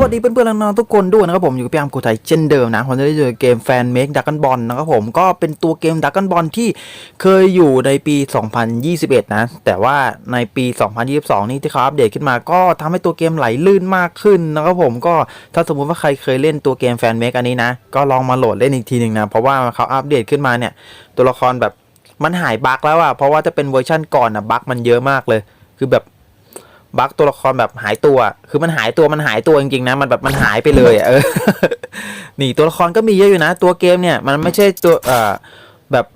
วัสดีเพื่อนๆน้องๆทุกคนด้วยนะครับผมอยู่กับพี่อาร์มกูไทยเช่นเดิมนะผมจะได้เจอเกมแฟนเมกดักกันบอลนะครับผมก็เป็นตัวเกมดักกันบอลที่เคยอยู่ในปี 2021 นะ แต่ว่าในปี 2022 นี่ที่เขาอัปเดตขึ้นมา ก็ทำให้ตัวเกมไหลลื่นมากขึ้นนะครับผมก็ถ้าสมมุติว่าใครเคยเล่นตัวเกมแฟนเมกอันนี้นะ ก็ลองมาโหลดเล่นอีกทีหนึ่งนะเพราะว่าเขาอัปเดตขึ้นมาเนี่ย ตัวละครแบบมันหายบั๊กแล้วอะเพราะว่าจะเป็นเวอร์ชั่นก่อนอะบั๊กมันเยอะมากเลย คือแบบ บั๊กตัวละครแบบหายตัว คือมันหายตัวมันหายตัวจริงๆนะ มันแบบมันหายไปเลยอะเออนี่ตัวละครก็มีเยอะอยู่นะ ตัวเกมเนี่ยมันไม่ใช่ตัวเอ่อแบบ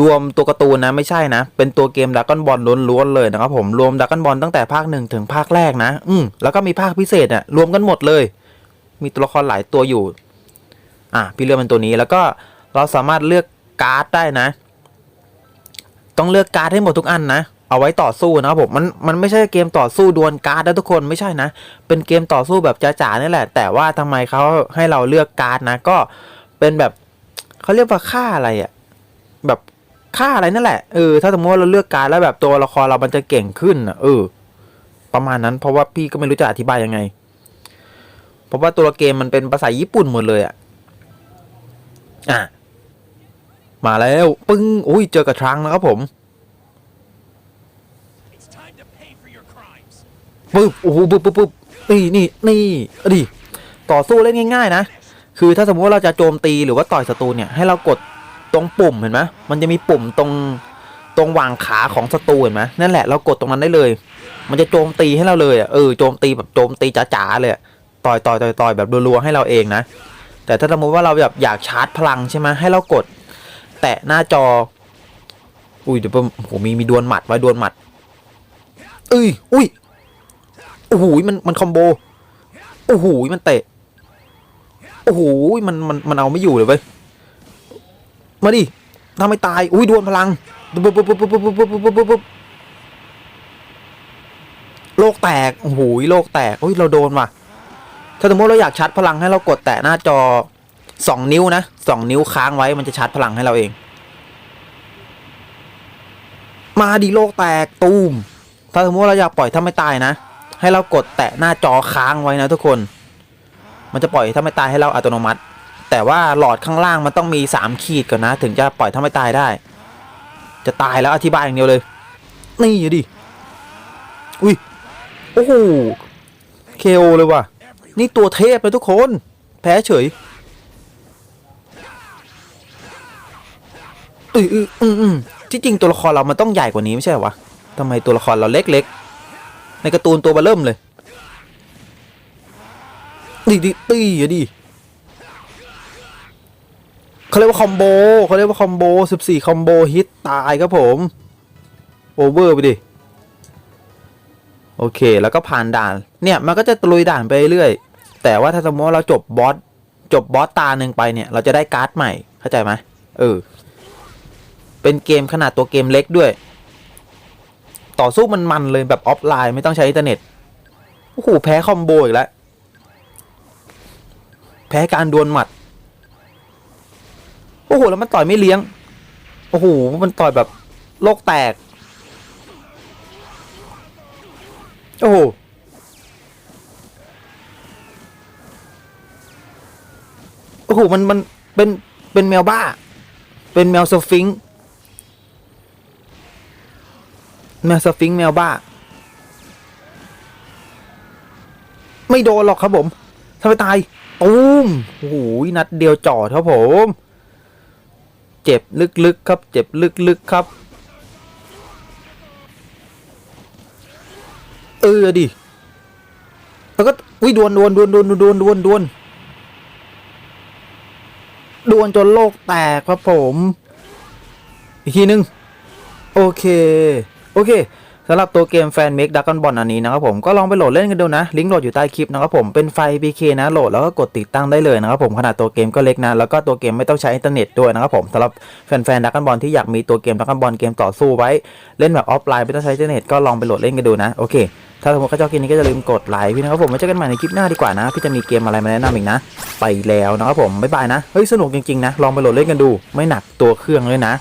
รวมตัวการ์ตูนนะไม่ใช่นะ เป็นตัวเกมดักกอนบอลล้วนๆเลยนะครับผมรวมดักกอนบอลตั้งแต่ภาคหนึ่งถึงภาคแรกนะ อืมแล้วก็มีภาคพิเศษอะรวมกันหมดเลย มีตัวละครหลายตัวอยู่ อะพี่เลือกเป็นตัวนี้แล้วก็เราสามารถเลือกการ์ดได้นะ ต้องเลือกการ์ดให้หมดทุกอันนะ เอาไว้ต่อสู้นะผมมันมันไม่ใช่เกมต่อสู้ดวลการ์ดนะทุกคนไม่ใช่นะ เป็นเกมต่อสู้แบบจ๋าๆนี่แหละ แต่ว่าทำไมเขาให้เราเลือกการ์ดนะ ก็เป็นแบบเขาเรียกว่าค่าอะไรอะแบบค่าอะไรนั่นแหละเออถ้าสมมติว่าเราเลือกการ์ดแล้วแบบตัวละครเรามันจะเก่งขึ้นอะเออ ประมาณนั้นเพราะว่าพี่ก็ไม่รู้จะอธิบายยังไง เพราะว่าตัวเกมมันเป็นภาษาญี่ปุ่นหมดเลยอะอะมาแล้วปึ้งอุ้ยเจอกับทรังนะครับผม ปึ๊บโอ้โหปึ๊บปึ๊บปึ๊บนี่นี่นี่อดิต่อสู้เล่นง่ายๆนะ คือถ้าสมมติว่าเราจะโจมตีหรือว่าต่อยศัตรูเนี่ยให้เรากดตรงปุ่มเห็นไหมมันจะมีปุ่มตรงตรงวางขาของศัตรูเห็นไหมนั่นแหละเรากดตรงนั้นได้เลย มันจะโจมตีให้เราเลยอะเออโจมตีแบบโจมตีจ๋าๆเลยอะต่อยต่อยต่อยต่อยแบบรัวๆให้เราเองนะ แต่ถ้าสมมติว่าเราแบบอยากชาร์จพลังใช่ไหมให้เรากด แตะหน้าจอ อุ้ยเดี๋ยวผมมีมีดวลหมัดไว้ดวลหมัดเอ้ยอุ้ย โอ้โหมันมันคอมโบโอ้โหมันเตะโอ้โหมันมันมันเอาไม่อยู่เลยเว้ยมาดิทำไมตายอุ้ยดวลพลังปุ๊บปุ๊บปุ๊บปุ๊บปุ๊บปุ๊บปุ๊บปุ๊บปุ๊บโลกแตกโอ้โหโลกแตกอุ้ยเราโดนว่ะถ้าสมมติเราอยากชาร์จพลังให้เรากดแตะหน้าจอสองนิ้วนะสองนิ้วค้างไว้มันจะชาร์จพลังให้เราเอง มาดิโลกแตกตูมถ้าสมมติเราอยากปล่อยถ้าไม่ตายนะ ให้เรากดแตะหน้าจอค้างไว้นะทุกคน มันจะปล่อยถ้าไม่ตายให้เราอัตโนมัติ แต่ว่าหลอดข้างล่างมันต้องมีสามขีดก่อนนะ ถึงจะปล่อยถ้าไม่ตายได้ จะตายแล้วอธิบายอย่างเดียวเลย นี่อยู่ดิ อุ้ย โอ้โหเคโอเลยว่ะ นี่ตัวเทพเลยทุกคน แพ้เฉยอืออืออือที่จริงตัวละครเรามันต้องใหญ่กว่านี้ไม่ใช่เหรอวะทำไมตัวละครเราเล็กๆ ในการ์ตูนตัวเบลเริ่มเลยดิดิตีอะดิเขาเรียกว่าคอมโบเขาเรียกว่าคอมโบ14คอมโบฮิตตายครับผม โอเวอร์ไปดิ โอเคแล้วก็ผ่านด่าน เนี่ยมันก็จะตลุยด่านไปเรื่อย แต่ว่าถ้าสมมติว่าเราจบบอสจบบอสตาหนึ่งไปเนี่ยเราจะได้การ์ดใหม่เข้าใจไหมเออ เป็นเกมขนาดตัวเกมเล็กด้วย ต่อสู้มันมันเลยแบบออฟไลน์ไม่ต้องใช้อินเทอร์เน็ตโอ้โหแพ้คอมโบอีกแล้วแพ้การดวลหมัด โอ้โห แล้วมันต่อยไม่เลี้ยง โอ้โห มันต่อยแบบโลกแตก โอ้โห โอ้โห มัน มัน เป็น เป็นแมวบ้า เป็นแมวสฟิงค์ แมวสฟิงค์แมวบ้า ไม่โดนหรอกครับผมทำไมตายตูมโอ้โหนัดเดียวจอครับผม เจ็บลึกๆครับ เจ็บลึกๆครับ เออดิแล้วก็อุ้ยดวนดวนดวนดวนดวนดวนดวนดวนจนโลกแตกครับผม อีกทีหนึง โอเค โอเคสำหรับตัวเกมแฟนเมกดักกอนบอลอันนี้นะครับผมก็ลองไปโหลดเล่นกันดูนะ ลิงก์โหลดอยู่ใต้คลิปนะครับผมเป็นไฟล์ PK นะโหลดแล้วก็กดติดตั้งได้เลยนะครับผมขนาดตัวเกมก็เล็กนะ แล้วก็ตัวเกมไม่ต้องใช้อินเทอร์เน็ตด้วยนะครับผมสำหรับแฟนๆดักกอนบอลที่อยากมีตัวเกมดักกอนบอลเกมต่อสู้ไว้ เล่นแบบออฟไลน์ไม่ต้องใช้อินเทอร์เน็ตก็ลองไปโหลดเล่นกันดูนะโอเค ถ้าสมมติเขาชอบคลิปนี้ก็อย่าลืมกดไลค์พี่นะครับผมไว้เจอกันใหม่ในคลิปหน้าดีกว่านะพี่จะมีเกมอะไรมาแนะนำอีกนะ ไปแล้วนะครับผมบ๊ายบายนะเฮ้ยสนุกจริงๆนะลองไปโหลดเล่นกันดู ไม่หนักตัวเครื่องเลยนะ